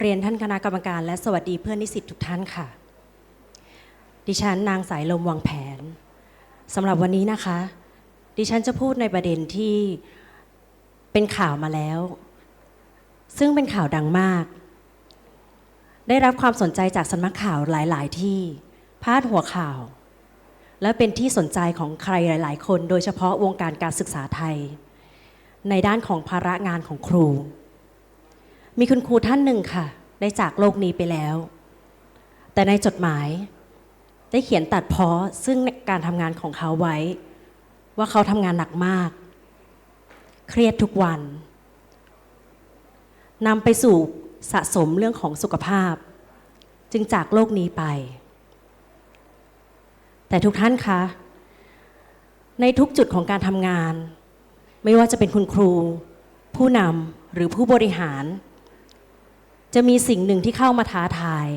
เรียนท่านคณะกรรมการ และสวัสดีเพื่อนนิสิตทุกท่านค่ะ ดิฉันนางสายลมวังแผนสำหรับวันนี้นะคะ ดิฉันจะพูดในประเด็นที่เป็นข่าวมาแล้ว ซึ่งเป็นข่าวดังมาก ได้รับความสนใจจากสำนักข่าวหลาย ๆ ที่พาดหัวข่าว และเป็นที่สนใจของใครหลาย ๆ คน โดยเฉพาะวงการการศึกษาไทย ในด้านของภาระงานของครู มีคุณครูท่านหนึ่งค่ะ ได้จากโลกนี้ไปแล้ว แต่ในจดหมาย ได้เขียนตัดเพ้อซึ่งการทำงานของเขาไว้ ว่าเขาทำงานหนักมาก เครียดทุกวันนำไปสู่สะสมเรื่องของสุขภาพ จึงจากโลกนี้ไป แต่ทุกท่านคะ ในทุกจุดของการทำงาน ไม่ว่าจะเป็นคุณครู ผู้นำหรือผู้บริหาร จะมีสิ่งหนึ่งที่เข้ามาท้าทาย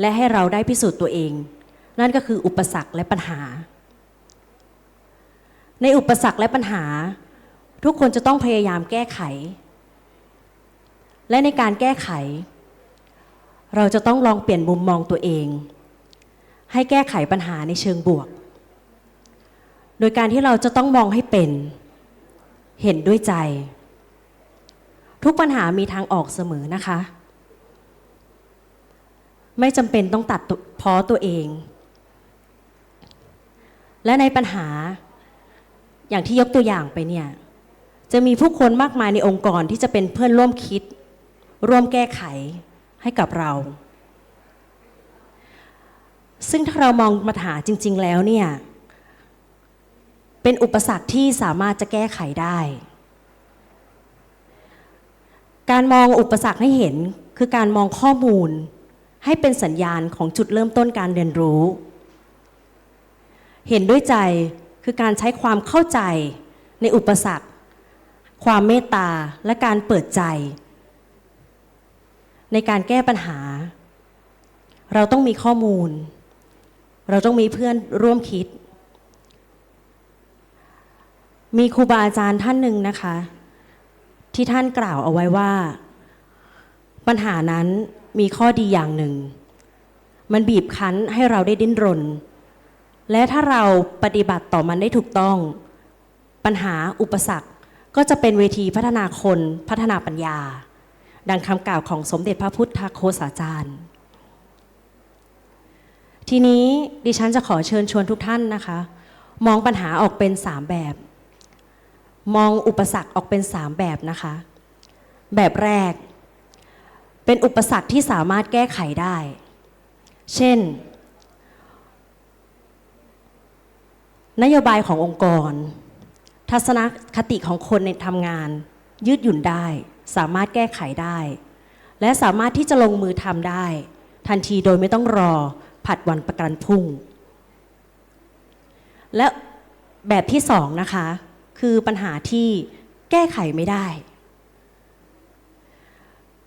และให้เราได้พิสูจน์ตัวเอง นั่นก็คืออุปสรรคและปัญหา ในอุปสรรคและปัญหา ทุกคนจะต้องพยายามแก้ไข และในการแก้ไข เราจะต้องลองเปลี่ยนมุมมองตัวเอง ให้แก้ไขปัญหาในเชิงบวก โดยการที่เราจะต้องมองให้เป็น เห็นด้วยใจทุกปัญหามีทางออกเสมอนะคะ ไม่จำเป็นต้องตัดเพ้อตัวเอง และในปัญหาอย่างที่ยกตัวอย่างไปเนี่ย จะมีผู้คนมากมายในองค์กรที่จะเป็นเพื่อนร่วมคิด ร่วมแก้ไขให้กับเรา ซึ่งถ้าเรามองปัญหาจริง ๆ แล้วเนี่ย เป็นอุปสรรคที่สามารถจะแก้ไขได้ การมองอุปสรรคให้เห็นคือการมองข้อมูล ให้เป็นสัญญาณของจุดเริ่มต้นการเรียนรู้ เห็นด้วยใจคือการใช้ความเข้าใจในอุปสรรค ความเมตตาและการเปิดใจ ในการแก้ปัญหา เราต้องมีข้อมูล เราต้องมีเพื่อนร่วมคิด มีครูบาอาจารย์ท่านหนึ่งนะคะ ที่ท่านกล่าวเอาไว้ว่า ปัญหานั้น มีข้อดีอย่างหนึ่ง มันบีบคั้นให้เราได้ดิ้นรน และถ้าเราปฏิบัติต่อมันได้ถูกต้อง ปัญหาอุปสรรคก็จะเป็นเวทีพัฒนาคนพัฒนาปัญญา ดังคำกล่าวของสมเด็จพระพุทธโฆษาจารย์ ทีนี้ดิฉันจะขอเชิญชวนทุกท่านนะคะ มองปัญหาออกเป็นสามแบบ มองอุปสรรคออกเป็นสามแบบนะคะ แบบแรก เป็นอุปสรรคที่สามารถแก้ไขได้ เช่น นโยบายขององค์กร ทัศนคติของคนในทำงาน ยืดหยุ่นได้ สามารถแก้ไขได้ และสามารถที่จะลงมือทำได้ ทันทีโดยไม่ต้องรอผัดวันประกันพรุ่ง และแบบที่สองนะคะ คือปัญหาที่แก้ไขไม่ได้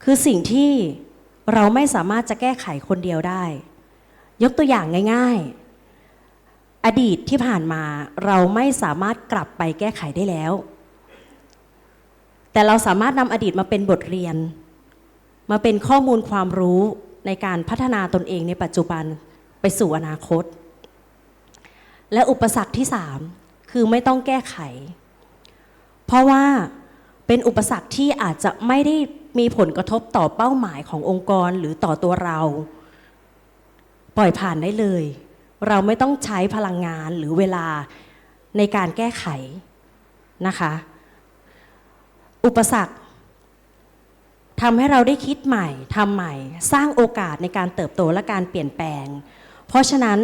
คือสิ่งที่เราไม่สามารถจะแก้ไขคนเดียวได้ ยกตัวอย่างง่าย ๆ อดีตที่ผ่านมาเราไม่สามารถกลับไปแก้ไขได้แล้ว แต่เราสามารถนำอดีตมาเป็นบทเรียน มาเป็นข้อมูลความรู้ในการพัฒนาตนเองในปัจจุบันไปสู่อนาคต และอุปสรรคที่สามคือไม่ต้องแก้ไข เพราะว่าเป็นอุปสรรคที่อาจจะไม่ได้ มีผลกระทบต่อเป้าหมายขององค์กรหรือต่อตัวเรา ปล่อยผ่านได้เลย เราไม่ต้องใช้พลังงานหรือเวลาในการแก้ไขนะคะ อุปสรรคทำให้เราได้คิดใหม่ทำใหม่ สร้างโอกาสในการเติบโตและการเปลี่ยนแปลง เพราะฉะนั้น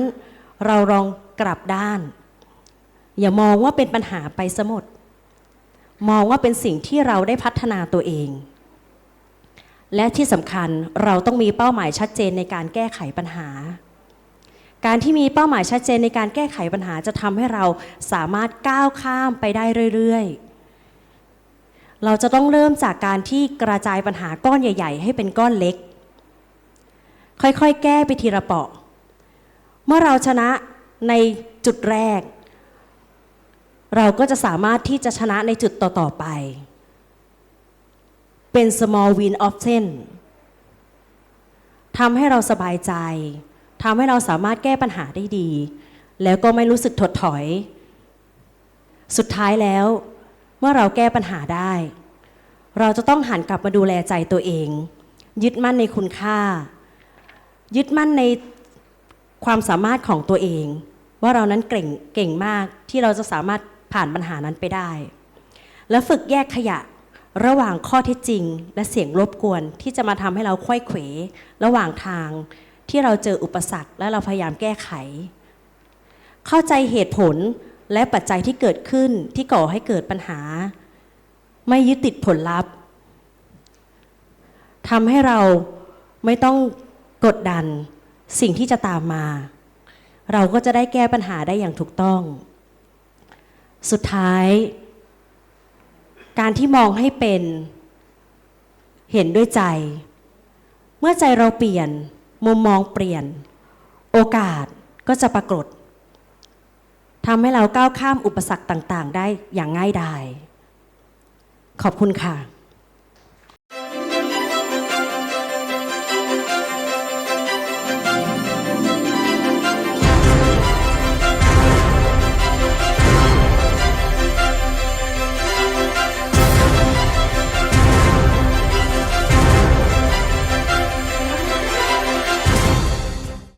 เราลองกลับด้าน อย่ามองว่าเป็นปัญหาไปซะหมดมองว่าเป็นสิ่งที่เราได้พัฒนาตัวเอง และที่สำคัญเราต้องมีเป้าหมายชัดเจนในการแก้ไขปัญหา การที่มีเป้าหมายชัดเจนในการแก้ไขปัญหาจะทำให้เราสามารถก้าวข้ามไปได้เรื่อยๆ เราจะต้องเริ่มจากการที่กระจายปัญหาก้อนใหญ่ ๆ ให้เป็นก้อนเล็ก ค่อยๆ แก้ไปทีละเปาะ เมื่อเราชนะในจุดแรก เราก็จะสามารถที่จะชนะในจุดต่อๆไป เป็น small win option ทำให้เราสบายใจทำให้เราสามารถแก้ปัญหาได้ดี แล้วก็ไม่รู้สึกถดถอย สุดท้ายแล้ว เมื่อเราแก้ปัญหาได้ เราจะต้องหันกลับมาดูแลใจตัวเอง ยึดมั่นในคุณค่า ยึดมั่นในความสามารถของตัวเอง ว่าเรานั้นเก่งเก่งมากที่เราจะสามารถผ่านปัญหานั้นไปได้ และฝึกแยกขยะ ระหว่างข้อเท็จจริง และเสียงรบกวนที่จะมาทำให้เราควยเขว ระหว่างทางที่เราเจออุปสรรคและเราพยายามแก้ไข เข้าใจเหตุผลและปัจจัยที่เกิดขึ้นที่ก่อให้เกิดปัญหา ไม่ยึดติดผลลัพธ์ทำให้เราไม่ต้องกดดันสิ่งที่จะตามมา เราก็จะได้แก้ปัญหาได้อย่างถูกต้อง สุดท้าย การที่มองให้เป็น เห็นด้วยใจ เมื่อใจเราเปลี่ยน มุมมองเปลี่ยน โอกาสก็จะปรากฏทำให้เราก้าวข้ามอุปสรรคต่าง ๆ ได้อย่างง่ายดาย ขอบคุณค่ะ